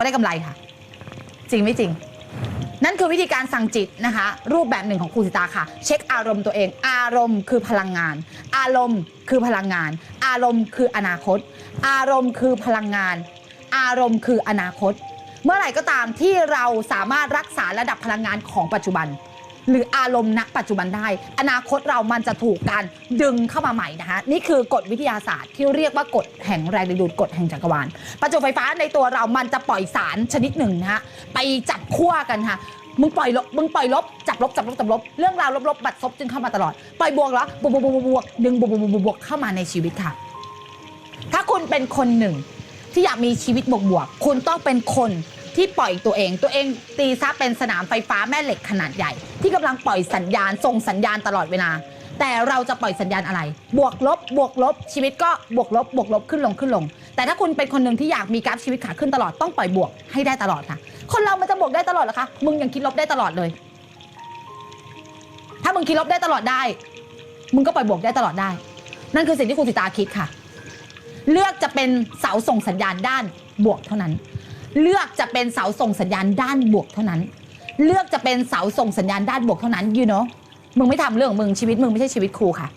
ก็ได้กำไรค่ะ จริงไม่จริง นั่นคือวิธีการสั่งจิตนะคะ รูปแบบหนึ่งของครูสิตาค่ะ เช็คอารมณ์ตัวเอง อารมณ์คือพลังงาน อารมณ์คือพลังงาน อารมณ์คืออนาคต อารมณ์คือพลังงาน อารมณ์คืออนาคต เมื่อไหร่ก็ตามที่เราสามารถรักษาระดับพลังงานของปัจจุบัน หรืออารมณ์ณปัจจุบันได้ อนาคตเรามันจะถูกการดึงเข้ามาใหม่นะคะนี่คือกฎวิทยาศาสตร์ที่เรียกว่ากฎแห่งแรงดึงดูดกฎแห่งจักรวาลประจุไฟฟ้าในตัวเรามันจะปล่อยสารชนิดหนึ่งนะฮะไปจับขั้วกันค่ะมึงปล่อยลบมึงปล่อยลบจับลบจับลบจับลบเรื่องราวลบๆบัดซบจึงเข้ามาตลอดปล่อยบวกแล้วบวกบวกบวกบวกดึงบวกบวกบวกบวกเข้ามาในชีวิตค่ะ ถ้าคุณเป็นคนหนึ่งที่อยากมีชีวิตบวกบวกคุณต้องเป็นคน ที่ปล่อยตัวเอง ตัวเองตีซะเป็นสนามไฟฟ้าแม่เหล็กขนาดใหญ่ ที่กำลังปล่อยสัญญาณส่งสัญญาณตลอดเวลา แต่เราจะปล่อยสัญญาณอะไร บวกลบ บวกลบ ชีวิตก็บวกลบ บวกลบขึ้นลงขึ้นลง แต่ถ้าคุณเป็นคนหนึ่งที่อยากมีกราฟชีวิตขาขึ้นตลอดต้องปล่อยบวกให้ได้ตลอดค่ะ คนเรามันจะบวกได้ตลอดหรอคะมึงยังคิดลบได้ตลอดเลย ถ้ามึงคิดลบได้ตลอดได้ มึงก็ปล่อยบวกได้ตลอดได้ นั่นคือสิ่งที่ครูสิตาคิดค่ะ เลือกจะเป็นเสาส่งสัญญาณด้านบวกเท่านั้น เลือกจะเป็นเสาส่งสัญญาณด้านบวกเท่านั้น เลือกจะเป็นเสาส่งสัญญาณด้านบวกเท่านั้น you know มึงไม่ทำเรื่องมึงชีวิตมึงไม่ใช่ชีวิตครูค่ะ